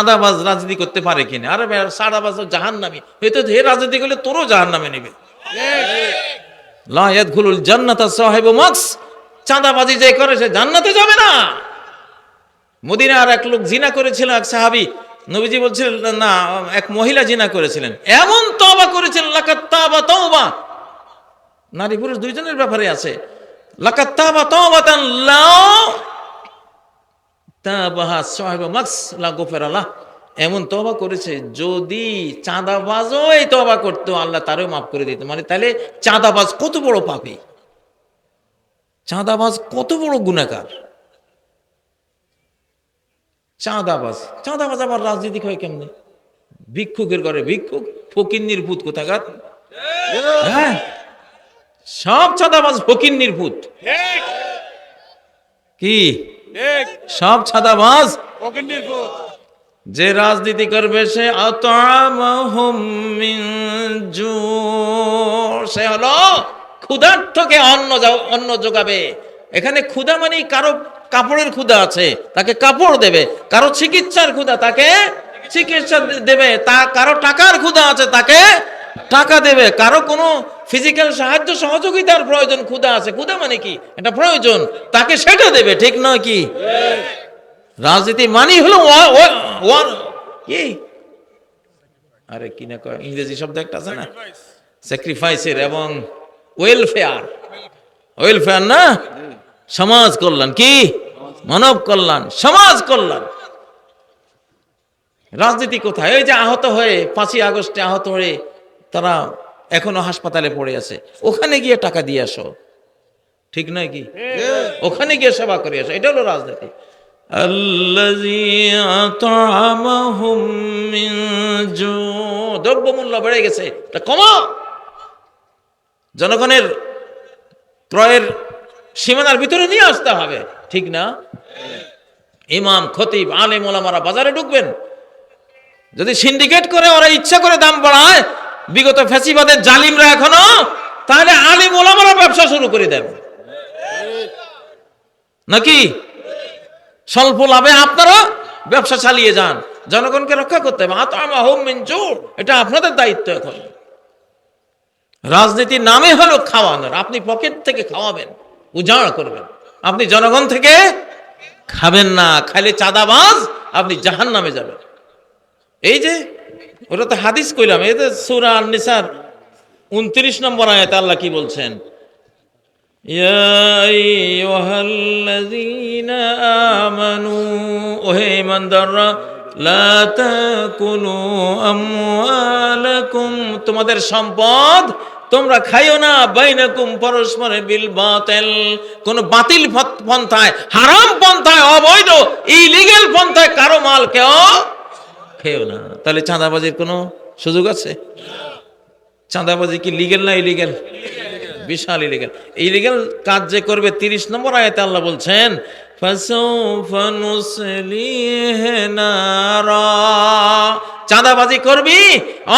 চাঁদাবাজ রাজনীতি করতে পারে কিনা? আরে ভাই সাদাবাজ জাহান নামি হয়তো হে রাজনীতি করলে তোরও জাহান নামে নেবে। লায়াত খুলুল জান্নাত সাহেব মাক্স। চাঁদাবাজি যে করে, সে জান্নাতে যাবে না। মদিনার এক লোক জিনা করেছিল, এক সাহাবি। নবীজি বলছিলেন, না, এক মহিলা জিনা করেছিলেন। এমন তবা করেছিলেন লাকাত তাবা তওবা। নারী পুরুষ দুইজনের ব্যাপারে আছে। লাকাত তাবা তওবাতান লা তাবাহা সাহেব মাক্স লা গফিরালাহ এমন তবা করেছে যদি চাঁদাবাজও এই তবা করতো আল্লাহ তারও মাফ করে দিত। মানে তাহলে চাঁদাবাজ কত বড় পাপী? চাঁদাবাজ কত বড় গুণাকার চাঁদাবাজ চাঁদাবাজ আবার রাজনীতি হয় কেমনে? ভিক্ষুকের ঘরে ভিক্ষুক ফকির ভূত কোথাকার? হ্যাঁ সব চাঁদাবাজ ফকির ভূত। কি? সব ছাদাবাজ। যে রাজনীতি করবে সে সে হলো ক্ষুধার্থকে অন্ন অন্ন যোগাবে। এখানে ক্ষুধা মানে কারও কাপড়ের ক্ষুধা আছে তাকে কাপড় দেবে। কারও চিকিৎসার ক্ষুধা তাকে চিকিৎসা দেবে। তা কারও টাকার ক্ষুধা আছে তাকে টাকা দেবে। কারও কোনো ফিজিক্যাল সাহায্য সহযোগিতার প্রয়োজন ক্ষুধা আছে। ক্ষুধা মানে কি? এটা প্রয়োজন। তাকে সেটা দেবে, ঠিক নয় কি? রাজনীতি মানি হলো আরে কি না কয়? ইংরেজি শব্দ একটা আছে না? স্যাক্রিফাইসের এবং ওয়েলফেয়ার ওয়েলফেয়ার না? সমাজ কল্যাণ। কি? মানব কল্যাণ। সমাজ কল্যাণ। রাজনীতি কোথায়? এই যে আহত হয়ে, পাঁচই আগস্টে আহত হয়ে তারা এখনও হাসপাতালে পড়ে আছে। ওখানে গিয়ে টাকা দিয়ে আসো। ঠিক নয় কি? ওখানে গিয়ে সেবা করে আসো। এটা হলো রাজনীতি। দ্রব্যমূল্য বেড়ে গেছে। কমা জনগণের ক্রয়ের সীমানার ভিতরে নিয়ে আসতে হবে। ঠিক না? ইমাম খতিব আলেম ওলামারা বাজারে ঢুকবেন। যদি সিন্ডিকেট করে ওরা ইচ্ছা করে দাম বাড়ায় বিগত ফ্যাসিবাদের জালিমরা এখনও, তাহলে আলিম ওলামারা ব্যবসা শুরু করে দেন। নাকি? স্বল্প লাভে আপনারা ব্যবসা চালিয়ে যান, জনগণকে রক্ষা করতে হবে। এটা আপনাদের দায়িত্ব এখন। রাজনীতির নামে হলো খাওয়ানোর, আপনি পকেট থেকে খাওয়াবেন, উজাড় করবেন। আপনি জনগণ থেকে খাবেন না, খাইলে চাঁদাবাজ, আপনি জাহান নামে যাবেন। এই যে ওটা তো হাদিস কইলাম এতে সুরা আনিসার উনত্রিশ নম্বর আয়াতে আল্লাহ কি বলছেন? তোমাদের সম্পদ তোমরা খাইও না, বাইনাকুম পরস্পরে বিল বাতেল। কোন বাতিল পন্থায়, হারাম পন্থায়, অবৈধ, ইলিগেল পন্থায় কারও মাল কেউ খেয়েও না। তাহলে চাঁদাবাজির কোনো সুযোগ আছে? চাঁদাবাজি কি লিগেল না ইলিগেল বিশাল ইলিগেল ইলিগেল কাজ যে করবে তিরিশ নম্বর আয়তে আল্লাহ বলছেন চাঁদাবাজি করবি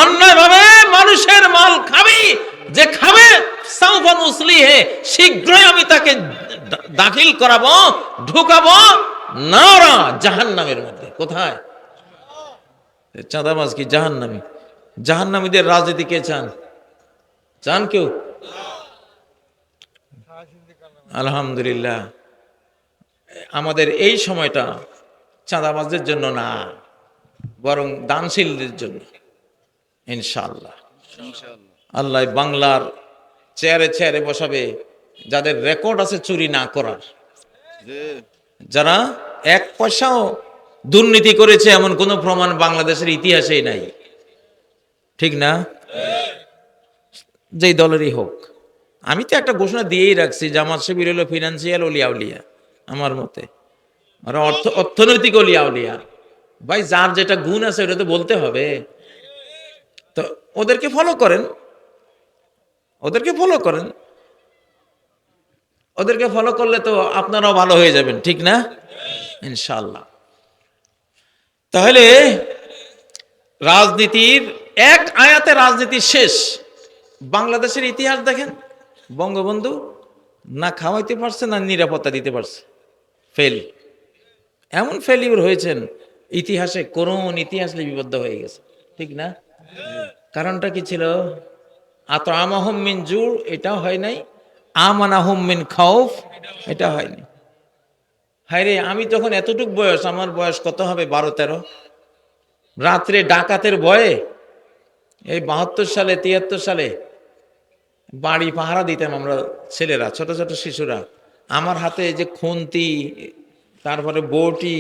অন্যায় ভাবে মানুষের মাল খাবি, যে খাবে সাউফান হে শীঘ্রই আমি তাকে দাখিল করাবো, ঢুকাবো, নারা জাহান নামের মধ্যে। কোথায়? চাঁদাবাজ কি জাহান্নামী? জাহান্নামীদের রাজনীতি কে চান? চান কেউ? আলহামদুলিল্লাহ। আমাদের এই সময়টা চাঁদাবাজদের জন্য না বরং দানশীলদের জন্য ইনশাআল্লাহ। আল্লাহ বাংলার চেয়ারে চেয়ারে বসাবে যাদের রেকর্ড আছে চুরি না করার। যারা এক পয়সাও দুর্নীতি করেছে এমন কোনো প্রমাণ বাংলাদেশের ইতিহাসেই নাই। ঠিক না? যেই দলেরই হোক। আমি তো একটা ঘোষণা দিয়েই রাখছি, জামাত শিবির হলো ফিনান্সিয়াল অলিয়া উলিয়া আমার মতে। আর অর্থ, অর্থনৈতিক অলিয়া উলিয়া ভাই, যার যেটা গুণ আছে ওটা তো বলতে হবে। তো ওদেরকে ফলো করেন। ওদেরকে ফলো করেন। ওদেরকে ফলো করলে তো আপনারাও ভালো হয়ে যাবেন, ঠিক না? ইনশাল্লাহ তাহলে রাজনীতির এক আয়াতে রাজনীতি শেষ। বাংলাদেশের ইতিহাস দেখেন, বঙ্গবন্ধু না খাওয়াইতে পারছে, না নিরাপত্তা দিতে পারছে। ফেল। এমন ফেলিউর হয়েছেন, ইতিহাসে করুণ ইতিহাস লিপিবদ্ধ হয়ে গেছে। ঠিক না? কারণটা কি ছিল? আত আমাহম মিন জুর, এটাও হয় নাই। আমানাহম মিন খাউফ এটা হয়নি হায় রে আমি তখন এতটুক বয়স, আমার বয়স কত হবে? বারো, তেরো? রাত্রে ডাকাতের ভয়ে, এই বাহাত্তর সালে, তিয়াত্তর সালে বাড়ি পাহারা দিতাম আমরা ছেলেরা, ছোট ছোট শিশুরা। আমার হাতে যে খুন্তি, তারপরে বটি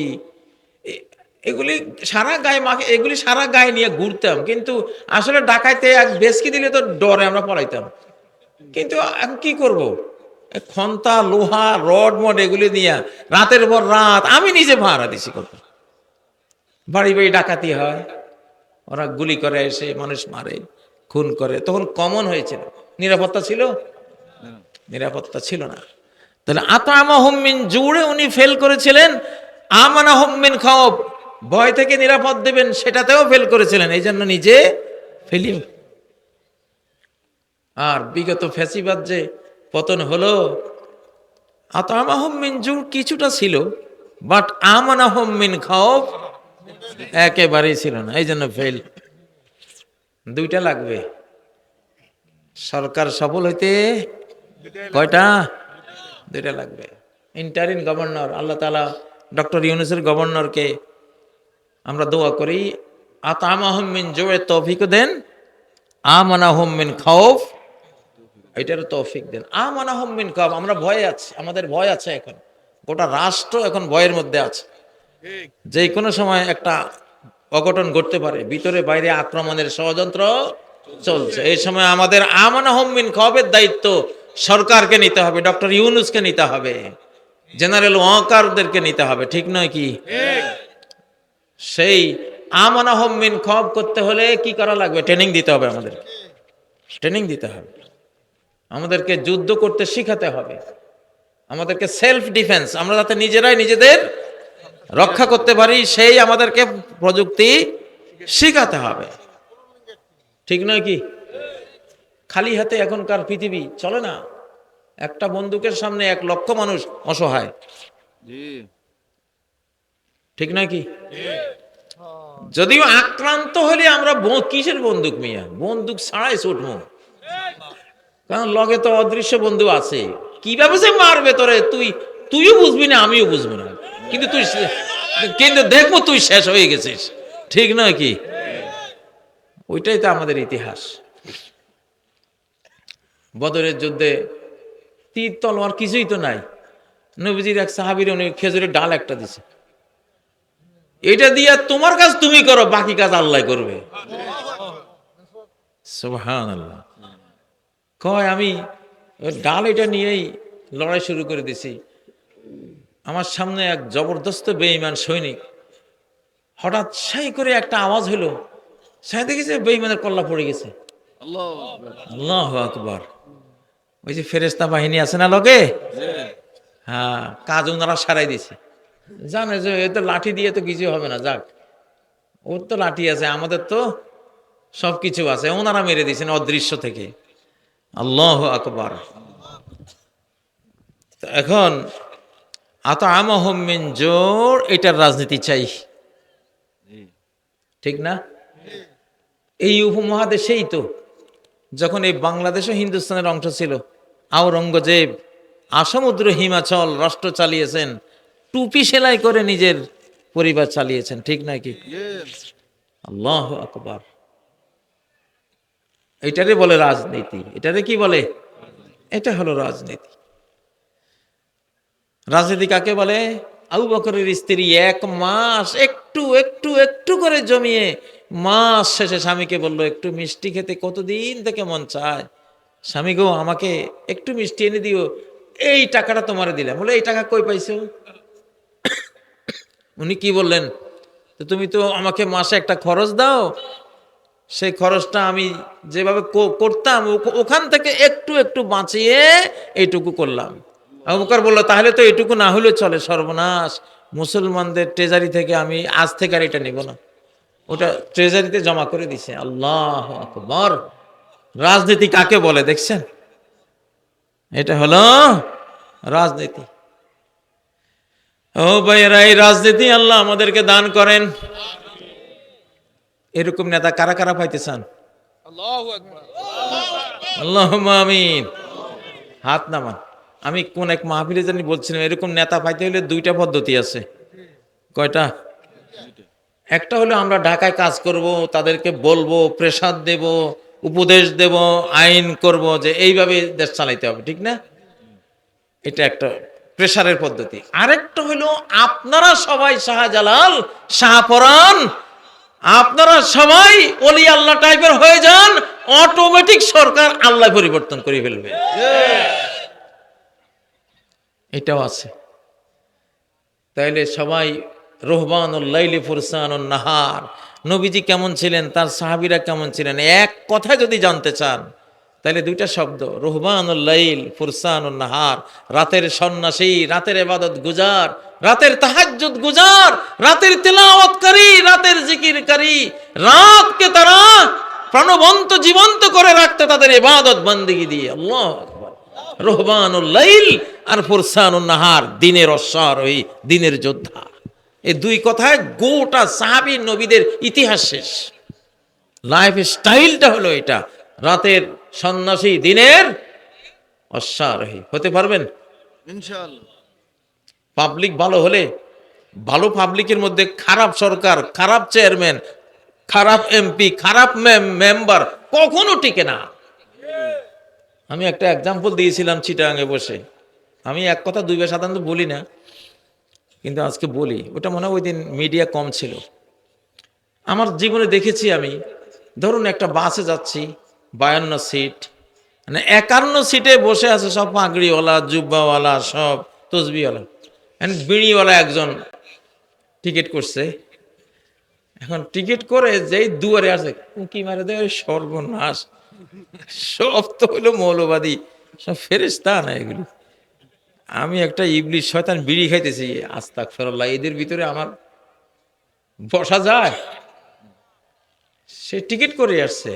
এগুলি সারা গায়ে মাকে এগুলি সারা গায়ে নিয়ে ঘুরতাম। কিন্তু আসলে ডাকাইতে এক বেসকি দিলে তো ডরে আমরা পড়াইতাম কিন্তু এখন কি করব? খন্তা, লোহা, রড, মড এগুলি দিয়া রাতের পর রাত আমি নিজে ভাড়া দিছি কত বাড়ি বাড়ি ডাকাতি হয়। ওরা গুলি করে, এসে মানুষ মারে, খুন করে। তখন কমন হয়েছিল। নিরাপত্তা ছিল? নিরাপত্তা ছিল না। তাহলে আতামা হোমিন জুড়ে উনি ফেল করেছিলেন। আমানা হোমিন খাওব ভয় থেকে নিরাপদ দেবেন, সেটাতেও ফেল করেছিলেন। এই জন্য নিজে ফেলি আর বিগত ফ্যাসিবাদ যে পতন হলো। আতামা হোমিন জুর কিছুটা ছিল, বাট আমানা হোমিন খাওব একেবারেই ছিল না। এই জন্য ফেল দুইটা লাগবে। সরকার সফল হইতে কয়টা? দুইটা লাগবে। ইন্টারিন গভর্নর আল্লাহ তালা ডক্টর ইউনুসের গভর্নরকে আমরা দোয়া করি আতাম আহমিন জোরে তৌফিক দেন আমানা হোমিন খৌফ এটারও তৌফিক দেন। আমানা হোমিন খৌফ আমরা ভয়ে আছি আমাদের ভয় আছে এখন। গোটা রাষ্ট্র এখন ভয়ের মধ্যে আছে। যে কোনো সময় একটা অঘটন ঘটতে পারে ভিতরে বাইরে আক্রমণের ষড়যন্ত্র চলছে। এই সময় আমাদের আমানা হোমিন খবের দায়িত্ব সরকারকে নিতে হবে ডক্টর ইউনুসকে নিতে হবে জেনারেল ওয়াকারদেরকে নিতে হবে ঠিক নয় কি? সেই আমানা হোমিন খব করতে হলে কি করা লাগবে? ট্রেনিং দিতে হবে আমাদের ট্রেনিং দিতে হবে। আমাদেরকে যুদ্ধ করতে শিখাতে হবে। আমাদেরকে সেলফ ডিফেন্স আমরা যাতে নিজেরাই নিজেদের রক্ষা করতে পারি সেই আমাদেরকে প্রযুক্তি শিখাতে হবে। ঠিক নয় কি? খালি হাতে এখনকার পৃথিবী চলে না। একটা বন্দুকের সামনে এক লক্ষ মানুষ অসহায়। ঠিক নয় কি? যদিও আক্রান্ত হলে আমরা কিসের বন্দুক মিয়া? বন্দুক ছাড়াই ছুটবো। কারণ লগে তো অদৃশ্য বন্ধু আছে। কীভাবে সে মারবে তোরে? তুই, তুইও বুঝবি না, আমিও বুঝব না। কিন্তু তুই কিন্তু দেখব তুই শেষ হয়ে গেছিস। ঠিক নয় কি? ওইটাই তো আমাদের ইতিহাস। বদরের যুদ্ধে তীর, তলোয়ার কিছুই তো নাই। নবীজির এক সাহাবির, উনি খেজুরের ডাল একটা দিছে। এটা দিয়া তোমার কাজ তুমি করো, বাকি কাজ আল্লাহ করবে। সুবহানাল্লাহ। কয়, আমি ডাল এটা নিয়েই লড়াই শুরু করে দিছি। আমার সামনে এক জবরদস্ত বেঈমান সৈনিক। হঠাৎ সাই করে একটা আওয়াজ হলো সাই দেখেছে বেঈমানের কল্লা পড়ে গেছে। আল্লাহ আকবার। ওই যে ফেরেস্তা বাহিনী আছে না লগে? হ্যাঁ কাজ ওনারা সারাই দিছে। জানে যে এ তো লাঠি দিয়ে তো কিছু হবে না, যাক। ওর তো লাঠি আছে, আমাদের তো সব কিছু আছে। ওনারা মেরে দিয়েছেন অদৃশ্য থেকে। আল্লাহ আকবার। এখন আত আমহমিন জোর এটার রাজনীতি চাই। ঠিক না? এই উপমহাদেশেই তো যখন এই বাংলাদেশও হিন্দুস্তানের অংশ ছিল আওরঙ্গজেব আসমুদ্র হিমাচল রাষ্ট্র চালিয়েছেন টুপি সেলাই করে নিজের পরিবার চালিয়েছেন ঠিক নাকি আল্লাহ আকবার। এটারে বলে রাজনীতি। এটারে কি বলে? এটা হলো রাজনীতি। রাজনীতি কাকে বলে? আবু বকরের স্ত্রী এক মাস একটু একটু একটু করে জমিয়ে মাস শেষে স্বামীকে বলল, একটু মিষ্টি খেতে কতদিন থেকে মন চায়? স্বামী গো, আমাকে একটু মিষ্টি এনে দিও। এই টাকাটা তোমার দিলাম। বলে, এই টাকা কই পাইছো? উনি কি বললেন তুমি তো আমাকে মাসে একটা খরচ দাও সেই খরচটা আমি যেভাবে করতাম ওখান থেকে একটু একটু বাঁচিয়ে এইটুকু করলাম। আবুকার বলল, তাহলে তো এটুকু না হলে চলে সর্বনাশ। মুসলমানদের ট্রেজারি থেকে আমি আজ থেকে আর এটা নেব না। ওটা ট্রেজারিতে জমা করে দিছে। আল্লাহ আকবর। রাজনীতি কাকে বলে দেখছেন? এটা হলো রাজনীতি। ও ভাইয়েরা, এই রাজনীতি আল্লাহ আমাদেরকে দান করেন। এরকম নেতা কারা কারা পাইতে চান আমিন। হাত নামান। আমি কোন এক মাহফিলে জানি বলছিলাম এরকম নেতা পাইতে হলে দুইটা পদ্ধতি আছে। কয়টা? একটা হলো আমরা ঢাকায় কাজ করব তাদেরকে বলব প্রেসার দেব উপদেশ দেব আইন করব যে এইভাবে দেশ চালাইতে হবে ঠিক না? এটা একটা প্রেসারের পদ্ধতি। আরেকটা হলো আপনারা সবাই শাহজালাল শাহপরান আপনারা সবাই অলি আল্লাহ টাইপের হয়ে যান অটোমেটিক সরকার আল্লাহ পরিবর্তন করে ফেলবে। এটাও আছে। তাইলে সবাই রোহবানুল্লাইলি ফুরসানুন নাহার। নবীজি কেমন ছিলেন, তার সাহাবিরা কেমন ছিলেন? এক কথা যদি জানতে চান তাহলে দুইটা শব্দ রোহবানুল্লাইল ফুরসানুন নাহার, রাতের সন্ন্যাসী, রাতের এবাদত গুজার, রাতের তাহাজ্জুদ গুজার, রাতের তেলাওয়াতকারী রাতের জিকিরকারী রাতকে তারা প্রাণবন্ত জীবন্ত করে রাখতে তাদের ইবাদত বন্দিগি দিয়ে। আল্লাহ রোহবানুল্লাইল আর ফুরসানুন নাহার, দিনের অশ্বারোহী দিনের যোদ্ধা। এই দুই কথায় গোটা সাহাবী নবীদের ইতিহাস শেষ। লাইফ স্টাইলটা হলো এটা। রাতের সন্ন্যাসী দিনের অশ্বারোহী। হতে পারবেন? পাবলিক ভালো হলে ভালো পাবলিকের মধ্যে খারাপ সরকার খারাপ চেয়ারম্যান খারাপ এমপি খারাপ মেম্বার কখনো টিকে না। আমি একটা এক্সাম্পল দিয়েছিলাম চিটাঙ্গে বসে। আমি এক কথা দুইবার সাধারণত বলি না কিন্তু আজকে বলি। ওটা মনে হয় ওই দিন মিডিয়া কম ছিল। আমার জীবনে দেখেছি আমি ধরুন একটা বাসে যাচ্ছি বায়ান্ন সিট। মানে একান্ন সিটে বসে আছে সব পাগড়িওয়ালা, জুব্বাওয়ালা, সব তসবিওয়ালা। and বিড়িওয়ালা একজন টিকিট করছে। এখন টিকিট করে যেই দুয়ারে আছে উঁকি মারে দেয় সর্বনাশ। সব তো হলো মৌলবাদী, সব ফেরেস্তা না এগুলি। আমি একটা ইবলিশ শয়তান বিড়ি খাইতেছি আস্তাক ফেরল্লাহ এদের ভিতরে আমার বসা যায়। সে টিকিট করে আসছে।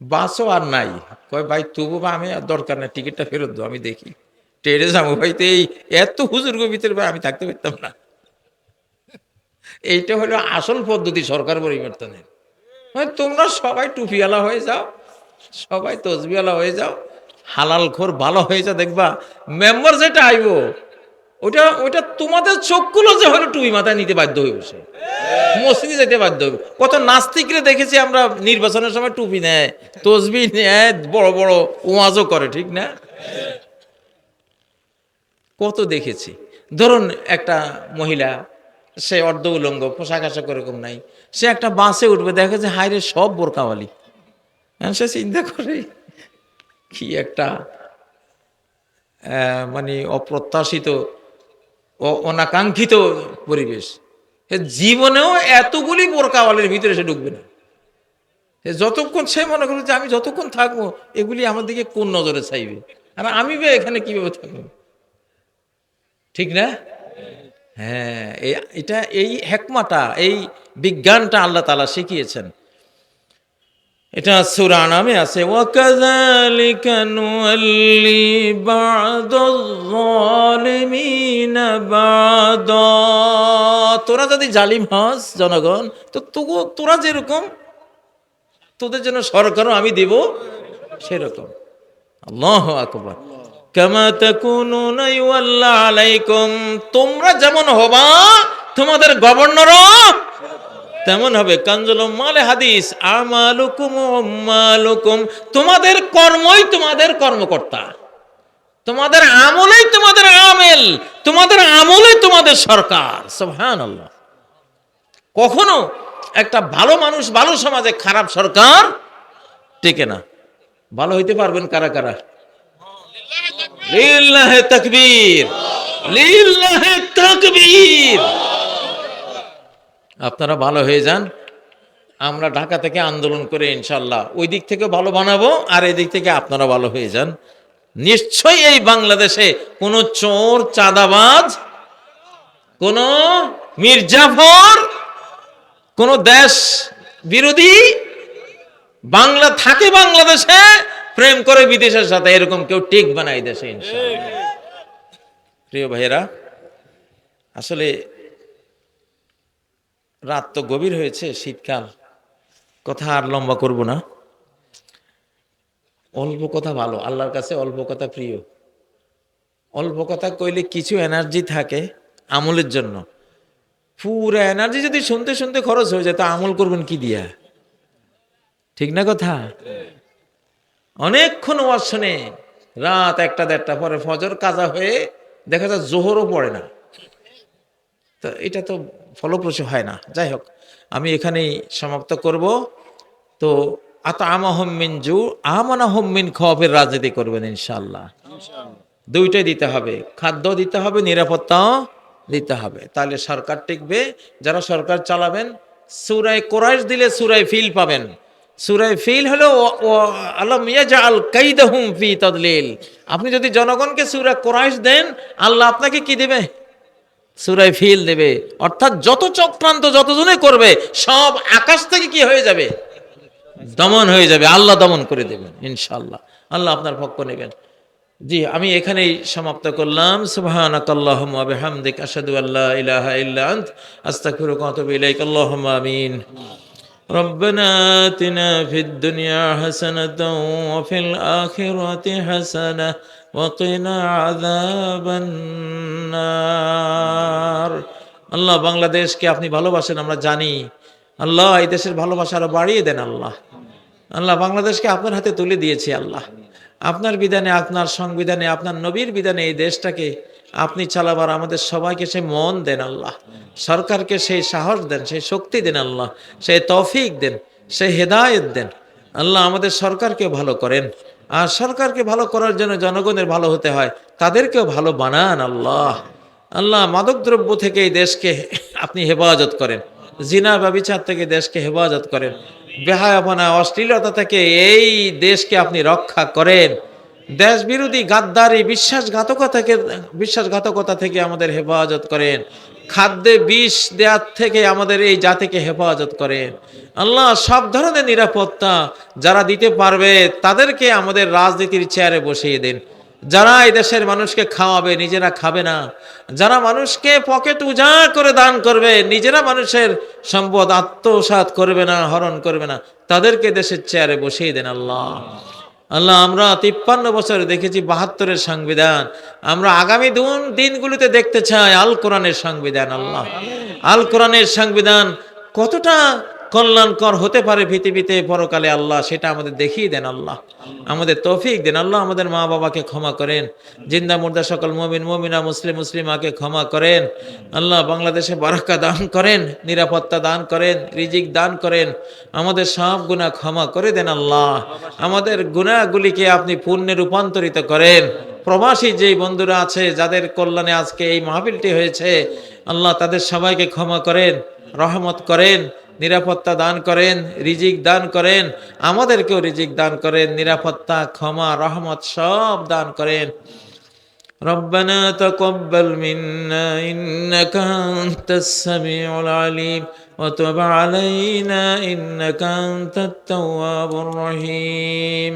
বাসও আর নাই। কয়, ভাই, তবু বা আমি আর দরকার নাই, টিকিটটা ফেরত দাও, আমি দেখি। ট্রেনে যাব, ভাই, তো এই এত হুজুর্গ ভিতরে, ভাই, আমি থাকতে পারতাম না। এইটা হলো আসল পদ্ধতি সরকার পরিবর্তনের। তোমরা সবাই টুপিওয়ালা হয়ে যাও, সবাই তসবিওয়ালা হয়ে যাও, হালাল খোর ভালো হয়ে যা, দেখবা, মেম্বার যেটা আইব ওটা ওটা তোমাদের চোখগুলো যে হলো টুপি মাথায় নিতে বাধ্য হয়ে বসে। মসজিদে যেতে বাধ্য হবে কত নাস্তিকরে দেখেছি আমরা নির্বাচনের সময় টুপি নেয়, তসবি নেয়, বড় বড় ওয়াজও করে, ঠিক না? কত দেখেছি। ধরুন একটা মহিলা, সে অর্ধ উলঙ্গ, পোশাক আশাক ওরকম নাই। সে একটা বাসে উঠবে, দেখে যে হাইরে সব বোরকাওয়ালি হ্যাঁ সে চিন্তা করে, কি একটা মানে অপ্রত্যাশিত অনাকাঙ্ক্ষিত পরিবেশ। সে জীবনেও এতগুলি বোরকাওয়ালের ভিতরে সে ঢুকবে না। সে যতক্ষণ সে মনে করবে যে আমি যতক্ষণ থাকব, এগুলি আমার দিকে কোন নজরে চাইবে? আর আমি বে এখানে কীভাবে থাকব? ঠিক না? হ্যাঁ এটা এই হেকমাটা, এই বিজ্ঞানটা আল্লাহ তালা শিখিয়েছেন। এটা সুরা নামে আছে, ওয়াকাযালিকা নুওয়াল্লি বা'দায-যালিমিনা বা'দা। তোরা যদি জালিম হস জনগণ, তো তোরা যেরকম, তোদের জন্য সরকারও আমি দেব সেরকম। আল্লাহ আকবার। কামা তাকুনুনা ইউআল্লা আলাইকুম, তোমরা যেমন হবা, তোমাদের গভর্নরও তেমন হবে। কাঞ্জল মালে হাদিস, আমালুকুম উম্মালুকুম। তোমাদের কর্মই তোমাদের কর্মকর্তা। তোমাদের আমলেই তোমাদের আমেল, তোমাদের আমলেই তোমাদের সরকার। সুবহানাল্লাহ। কখনো একটা ভালো মানুষ, ভালো সমাজে খারাপ সরকার টেকে না। ভালো হইতে পারবেন কারা কারা? লিল্লাহে তাকবীর। লিল্লাহে তাকবীর। আপনারা ভালো হয়ে যান। আমরা ঢাকা থেকে আন্দোলন করে ইনশাল্লাহ ওই দিক থেকে ভালো বানাবো আর এই দিক থেকে আপনারা ভালো হয়ে যান। নিশ্চয়ই এই বাংলাদেশে কোনো চোর চাঁদাবাজ কোনো মির্জাফর কোন দেশ বিরোধী বাংলা থাকে বাংলাদেশে প্রেম করে বিদেশের সাথে এরকম কেউ টিক বানাই দেশে। প্রিয় ভাইয়েরা আসলে রাত তো গভীর হয়েছে, শীতকাল। কথা আর লম্বা করব না। অল্প কথা ভালো, আল্লাহর কাছে অল্প কথা প্রিয়। অল্প কথা কইলে কিছু এনার্জি থাকে আমলের জন্য। পুরো এনার্জি যদি শুনতে শুনতে খরচ হয়ে যায়, তা আমল করবেন কি দিয়া? ঠিক না কথা? অনেকক্ষণ ওয়াজ শুনে রাত একটা দেড়টা পরে ফজর, কাজা হয়ে দেখা যায় জোহরও পড়ে না। তো এটা তো ফলপ্রসূ হয় না। যাই হোক আমি এখানেই সমাপ্ত করব। তো আত আমাহমিন জু আমানা হমিন খবের রাজনীতি করবেন ইনশাল্লাহ দুইটাই দিতে হবে। খাদ্য দিতে হবে নিরাপত্তাও দিতে হবে। তাহলে সরকার টিকবে। যারা সরকার চালাবেন সুরায় কোরআশ দিলে সুরায় ফিল পাবেন। সুরায় ফিল হলো আলম ইয়াজআল কাইদাহুম ফি তাদলিল। আপনি যদি জনগণকে সুরা কোরআশ দেন আল্লাহ আপনাকে কি দেবে? সুরায় ফিল দেবে অর্থাৎ যত চক্রান্ত যতজনে করবে সব আকাশ থেকে কি হয়ে যাবে দমন হয়ে যাবে আল্লাহ দমন করে দেবেন ইনশাল্লাহ আল্লাহ আপনার পক্ষ নেবেন জি আমি এখানেই সমাপ্ত করলাম সুবহানাকাল্লাহুম্মা ওয়া বিহামদিক আশহাদু আল্লা ইলাহা ইল্লা আন্ত আস্তাগফিরুকা ওয়া আতুবু ইলাইক আল্লাহুম্মা আমিন ربنا آتنا في الدنيا حسنة وفي الآخرة حسنة আল্লাহ, বাংলাদেশকে আপনি ভালোবাসেন, আমরা জানি। আল্লাহ, এই দেশের ভালোবাসা আরও বাড়িয়ে দেন আল্লাহ। আল্লাহ, বাংলাদেশকে আপনার হাতে তুলে দিয়েছে আল্লাহ। আপনার বিধানে, আপনার সংবিধানে, আপনার নবীর বিধানে এই দেশটাকে আপনি চালাবার আমাদের সবাইকে সেই মন দেন আল্লাহ। সরকারকে সেই সাহস দেন সেই শক্তি দেন আল্লাহ। সেই তফিক দেন সেই হেদায়ত দেন। আল্লাহ, আমাদের সরকারকে ভালো করেন। আর সরকারকে ভালো করার জন্য জনগণের ভালো হতে হয়, তাদেরকেও ভালো বানান আল্লাহ। আল্লাহ মাদকদ্রব্য থেকে এই দেশকে আপনি হেফাজত করেন, জিনা ব্যবিচার থেকে দেশকে হেফাজত করেন, বেহায়াপনা, অশ্লীলতা থেকে এই দেশকে আপনি রক্ষা করেন। দেশ বিরোধী গাদ্দারি, বিশ্বাসঘাতকতা থেকে বিশ্বাসঘাতকতা থেকে আমাদের হেফাজত করেন। খাদ্যে বিষ দেওয়ার থেকে আমাদের এই জাতিকে হেফাজত করেন। আল্লাহ সব ধরনের নিরাপত্তা যারা দিতে পারবে, তাদেরকে আমাদের রাজনীতির চেয়ারে বসিয়ে দিন। যারা এই দেশের মানুষকে খাওয়াবে, নিজেরা খাবে না। যারা মানুষকে পকেট উজাড় করে দান করবে, নিজেরা মানুষের সম্পদ আত্মসাৎ করবে না, হরণ করবে না, তাদেরকে দেশের চেয়ারে বসিয়ে দেন আল্লাহ। আল্লাহ, আমরা তিপ্পান্ন বছরে দেখেছি বাহাত্তরের সংবিধান। আমরা আগামী দুন, দিনগুলিতে দেখতে চাই আল কোরআনের সংবিধান, আল্লাহ। আল কোরআনের সংবিধান কতটা কল্যাণকর হতে পারে পৃথিবীতে, পরকালে আল্লাহ সেটা আমাদের দেখিয়ে দেন আল্লাহ। আমাদের তৌফিক দেন আল্লাহ, আমাদের মা বাবাকে ক্ষমা করেন। জিন্দা, মুর্দা, সকল মমিন, মমিনা, মুসলিম, মুসলিমাকে ক্ষমা করেন। আল্লাহ বাংলাদেশে বারাক্কা দান করেন, নিরাপত্তা দান করেন, রিজিক দান করেন। আমাদের সব গুণা ক্ষমা করে দেন আল্লাহ। আমাদের গুণাগুলিকে আপনি পুণ্যে রূপান্তরিত করেন। প্রবাসী যেই বন্ধুরা আছে, যাদের কল্যাণে আজকে এই মাহফিলটি হয়েছে, আল্লাহ তাদের সবাইকে ক্ষমা করেন, রহমত করেন। নিরাপত্তা দান করেন রিজিক দান করেন আমাদেরকেও রিজিক দান করেন নিরাপত্তা ক্ষমা রহমত সব দান করেন ربنا تقبل منا إنك أنت السميع العليم وتب علينا إنك أنت التواب الرحيم